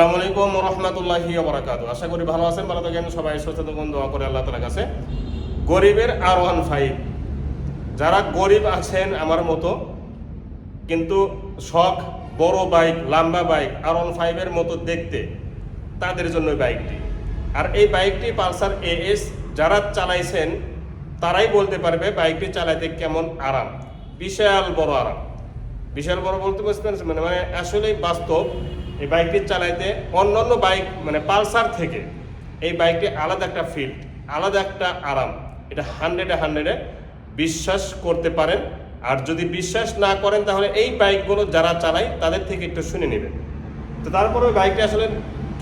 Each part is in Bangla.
আসসালামু আলাইকুম রহমতুল্লাহি বরাকাতু আশা করি ভালো আছেন, ভালো থাকেন, সবাই থাকুন দোয়া করে আল্লাহ তালার কাছে। গরিবের আর ওয়ান ফাইভ যারা গরিব আছেন আমার মতো, কিন্তু শখ, বড় বাইক লম্বা বাইক আর ওয়ান ফাইভের মতো দেখতে, তাদের জন্য বাইকটি আর এই বাইকটি পালসার এএস যারা চালাইছেন, তারাই বলতে পারবে বাইকটি চালাইতে কেমন আরাম। বিশাল বড় আরাম। বিশাল বড় বলতে পারছেন? মানে মানে আসলেই বাস্তব। এই বাইকটি চালাইতে অন্য অন্য বাইক মানে পালসার থেকে এই বাইকটি আলাদা একটা ফিল্ড আলাদা একটা আরাম। এটা হান্ড্রেডে হান্ড্রেডে বিশ্বাস করতে পারেন। আর যদি বিশ্বাস না করেন, তাহলে এই বাইকগুলো যারা চালায়, তাদের থেকে একটু শুনে নেবেন। তো তারপরে ওই বাইকটি আসলে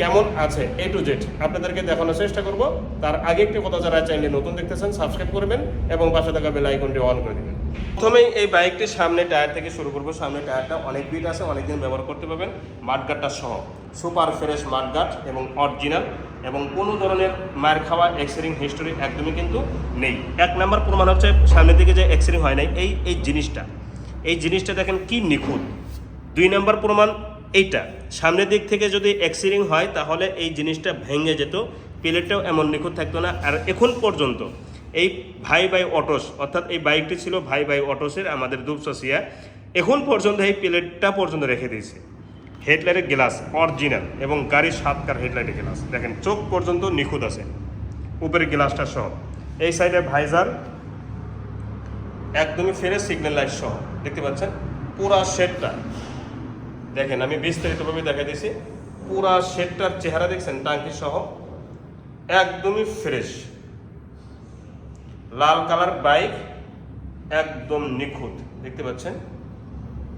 কেমন আছে এ টু জেড আপনাদেরকে দেখানোর চেষ্টা করব। তার আগে একটি কথা যারা চাইলে নতুন দেখতেছেন সাবস্ক্রাইব করবেন এবং পাশে থাকা বেল আইকনটি অন করে দিবেন। প্রথমেই এই বাইকটির সামনে টায়ার থেকে শুরু করব। সামনে টায়ারটা অনেক বিট আছে, অনেকদিন ব্যবহার করতে পারবেন। মাঠগাটটা সহ। সুপার ফ্রেশ মাঠগাট এবং অরিজিনাল এবং কোনো ধরনের মার খাওয়া এক্সরিং হিস্টোরি একদমই কিন্তু নেই। এক নাম্বার প্রমাণ হচ্ছে সামনের দিকে যে এক্সরিং হয় নাই, এই এই জিনিসটা। এই জিনিসটা দেখেন কি নিখুঁত। দুই নম্বর প্রমাণ এইটা। সামনের দিক থেকে যদি এক্সিরিং হয়, তাহলে এই জিনিসটা ভেঙে যেত। প্লেটটাও এমন নিখুঁত থাকতো না। আর এখন পর্যন্ত এই ভাই বাই অটোস, অর্থাৎ এই বাইকটি ছিল ভাই বাই অটোসের আমাদের দুপসিয়া এখন পর্যন্ত এই প্লেটটা পর্যন্ত রেখে দিয়েছে। হেডলাইটের গ্লাস, অরিজিনাল, এবং গাড়ির সাতকার হেডলাইটের গ্লাস। দেখেন, চোখ পর্যন্ত নিখুঁত আছে, উপরের গ্লাসটা সহ। এই সাইডে ভাইজার, একদমই ফেরে সিগন্যাল লাইট সহ। দেখতে পাচ্ছেন? পুরা শেডটা। দেখেন, আমি বিস্তারিতভাবে দেখা দিয়েছি। পুরা শেডটার চেহারা দেখছেন, টাঙ্কি সহ। একদমই ফ্রেশ। লাল কালার বাইক একদম নিখুঁত, দেখতে পাচ্ছেন?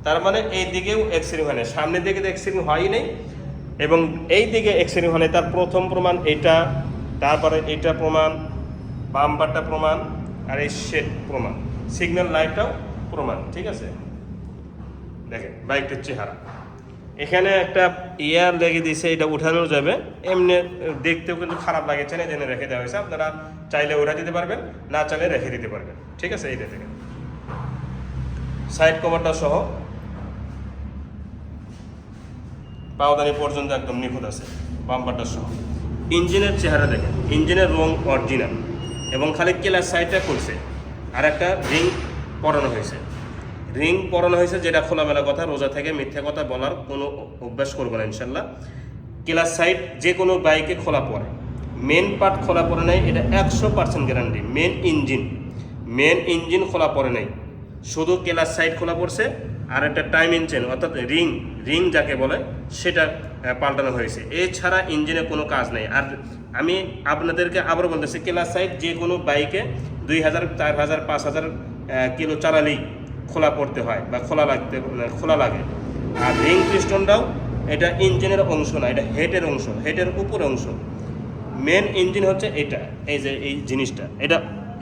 তার মানে এই দিকেও এক্সিডিং হয় না সামনের দিকে তো এক্সিডিং হয়ই নেই, এবং এই দিকে এক্সিডিং হয় তার প্রথম প্রমাণ এটা, তারপরে এটা প্রমাণ বাম্পারটা প্রমাণ, আর এই শেড প্রমাণ সিগন্যাল লাইটটাও প্রমাণ, ঠিক আছে? দেখেন, বাইকটার চেহারা। এখানে একটা ইয়ার লেগে দিয়েছে এটা উঠানো যাবে। এমনি দেখতেও কিন্তু খারাপ লাগে চেনে জেনে রেখে দেওয়া হয়েছে। আপনারা চাইলে উঠা দিতে পারবেন, না চাইলে রেখে দিতে পারবেন। ঠিক আছে এইটা থেকে সাইড কভারটা সহ। পাওদানি পর্যন্ত একদম নিখুঁত আছে, বাম্পারটা সহ। ইঞ্জিনের চেহারা দেখেন, ইঞ্জিনের রং অরিজিনাল। এবং খালি কেলার সাইডটা করছে আর একটা রিং পরানো হয়েছে। রিং পরানো হয়েছে যেটা খোলামেলা কথা, রোজা থেকে মিথ্যা কথা বলার কোনো অভ্যাস করব না ইনশাল্লাহ। কেলার সাইড যে কোনো বাইকে খোলা পড়ে। মেন পার্ট খোলা পড়ে নাই, এটা একশো percent guarantee main engine main engine খোলা পড়ে নাই। শুধু কেলার সাইড খোলা পড়ছে, আর একটা টাইম ইঞ্জিন অর্থাৎ রিং রিং যাকে বলে, সেটা পাল্টানো হয়েছে। এছাড়া ইঞ্জিনে কোনো কাজ নেই। আর আমি আপনাদেরকে আবার বলতেছি কেলার সাইড যে কোনো বাইকে দুই হাজার, চার হাজার, পাঁচ হাজার কিলো চালালেই খোলা পড়তে হয় বা খোলা লাগতে, খোলা লাগে। আর রিং পিস্টনটাও এটা ইঞ্জিনের অংশ না, এটা হেডের অংশ, হেডের উপর অংশ। মেন ইঞ্জিন হচ্ছে এটা, এই যে এই জিনিসটা, এটা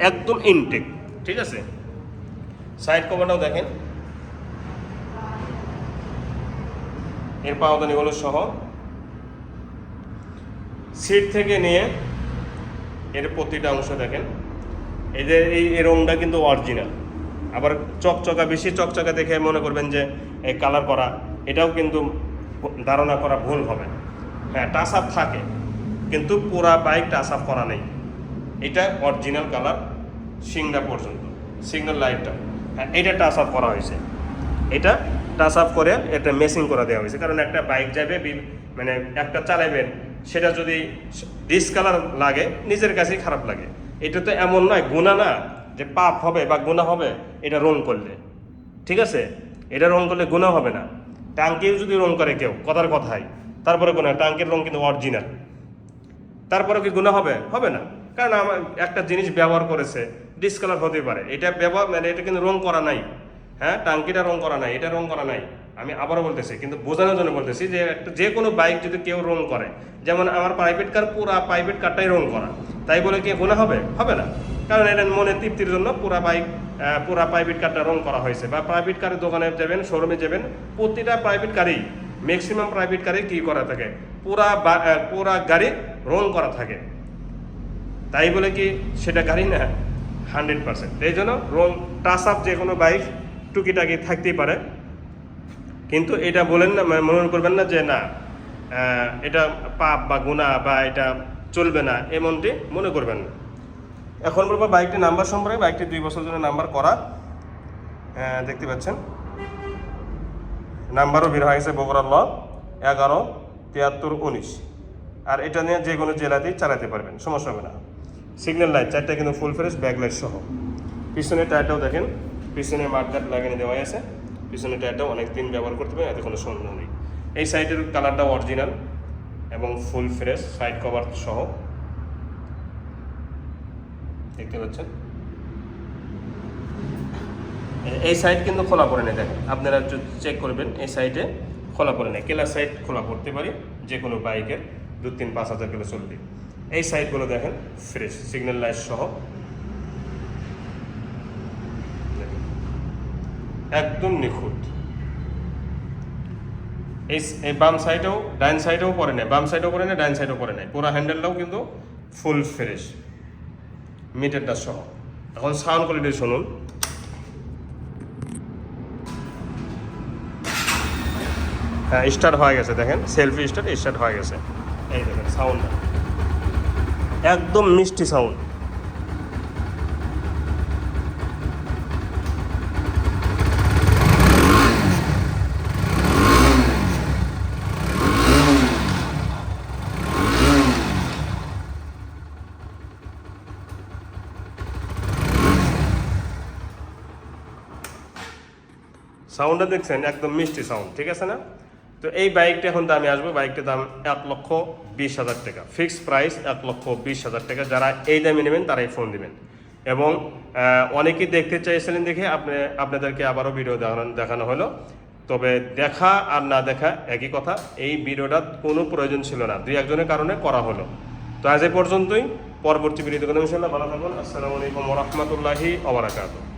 একদম ইনটেক ঠিক আছে? সাইড কভারটাও দেখেন। এর পাওদানিগুলো সহ। সিট থেকে নিয়ে এর প্রতিটা অংশ দেখেন। এদের এই রংটা কিন্তু অরিজিনাল আবার চকচকা, বেশি চকচকা দেখে মনে করবেন যে, এই কালার করা, এটাও কিন্তু ধারণা করা ভুল হবে হ্যাঁ টাচ আপ থাকে, কিন্তু পুরা বাইক টাচ আপ করা নেই। এটা অরিজিনাল কালার সিংড়া পর্যন্ত সিগন্যাল লাইটটা হ্যাঁ এটা টাচ আপ করা হয়েছে। এটা টাচ আপ করে একটা মেসিং করে দেওয়া হয়েছে, কারণ একটা বাইক যাবে মানে একটা চালাবেন সেটা যদি ডিসকালার লাগে, নিজের কাছেই খারাপ লাগে। এটা তো এমন নয়, গুণা না। যে পাপ হবে বা গুণা হবে, এটা রং করলে। ঠিক আছে? এটা রং করলে গুণা হবে না। টাঙ্কিও যদি রং করে কেউ, কথার কথাই। তারপরে গুণা টাঙ্কির রং কিন্তু অরিজিনাল তারপরে কি গুণা হবে? হবে না। কারণ আমার একটা জিনিস ব্যবহার করেছে ডিসকালার হতে পারে। এটা ব্যবহার মানে এটা কিন্তু রং করা নাই। হ্যাঁ? টাঙ্কিটা রং করা নাই, এটা রং করা নাই। আমি আবারও বলতেছি, কিন্তু বোঝানোর জন্য বলতেছি যে একটা, যে কোনো বাইক যদি কেউ রং করে, যেমন আমার প্রাইভেট কার পুরা প্রাইভেট কারটাই রং করা। তাই বলে কি গুণা হবে? হবে না। কারণ এটা মনে তৃপ্তির জন্য পুরা বাইক পুরা প্রাইভেট কারটা রং করা হয়েছে। বা প্রাইভেট কারের দোকানে যাবেন শোরুমে যাবেন, প্রতিটা প্রাইভেট কারেই ম্যাক্সিমাম প্রাইভেট কারে কি করা থাকে? পুরা পুরা গাড়ি রং করা থাকে। তাই বলে কি সেটা গাড়ি না? হান্ড্রেড পার্সেন্ট এই জন্য রং টাচ আপ যে কোনো বাইক টুকিটাকি থাকতেই পারে। কিন্তু এটা বলেন না মানে মনে করবেন না যে না এটা পাপ বা গুণা বা এটা চলবে না, এমনটি মনে করবেন না। এখন বলব বাইকটির নাম্বার সম্পর্কে, বাইকটি দুই বছর জন্য নাম্বার করা। দেখতে পাচ্ছেন। নাম্বারও বের হয়ে গেছে বগুড়ার ল, এগারো, তিয়াত্তর, উনিশ। আর এটা নিয়ে যে কোনো জেলাতেই চালাতে পারবেন, সমস্যা হবে না। সিগন্যাল লাইট চারটা কিন্তু ফুল ফ্রেশ ব্যাক লাইট সহ। পিছনের টায়ারটাও দেখেন, পিছনে মাঠঘাট লাগানো দেওয়া আছে। পিছনের টায়ারটাও অনেক দিন ব্যবহার করতে পারেন, এতে কোনো সন্দেহ নেই। এই সাইডের কালারটাও অরিজিনাল এবং ফুল ফ্রেশ সাইড কভার সহ। দেখতে পাচ্ছেন? এই সাইড কিন্তু খোলা পড়ে নেই, দেখেন। আপনারা চেক করবেন, এই সাইডে খোলা পড়ে নেই। কেলার সাইড খোলা পড়তে পারে, যে কোনো বাইকের দু, তিন, পাঁচ হাজার কিলো চলবে। এই সাইডগুলো দেখেন ফ্রেশ সিগন্যাল লাইট সহ। একদম নিখুঁত। এই এই বাম সাইডেও ডাইন সাইডেও পরে নেই, বাম সাইডেও পড়ে নেই ডাইন সাইডেও পরে নেয় পুরো হ্যান্ডেলটাও কিন্তু ফুল ফ্রেশ মিটারটা সহ। এখন সাউন্ড কোয়ালিটি শুনুন। হ্যাঁ স্টার্ট হয়ে গেছে, দেখেন। সেলফি স্টার্ট স্টার্ট হয়ে গেছে। এই দেখেন সাউন্ড একদম মিষ্টি সাউন্ড সাউন্ডটা দেখছেন? একদম মিষ্টি সাউন্ড, ঠিক আছে না? তো এই বাইকটা এখন দামে আসবে, বাইকটার দাম এক লক্ষ বিশ হাজার টাকা। ফিক্সড প্রাইস এক লক্ষ বিশ হাজার টাকা। যারা এই দামে নেবেন, তারাই ফোন দিবেন। এবং অনেকেই দেখতে চাইছিলেন দেখে আপনি, আপনাদেরকে আবারও ভিডিও দেখানো দেখানো হলো। তবে দেখা আর না দেখা একই কথা। এই ভিডিওটা কোনো প্রয়োজন ছিল না। দুই একজনের কারণে করা হলো। তো আজ এ পর্যন্তই। পরবর্তী ভিডিওতে কোনো ইনশাল্লাহ ভালো থাকুন। আসসালামু আলাইকুম রহমতুল্লাহি ওবরাকাতুহ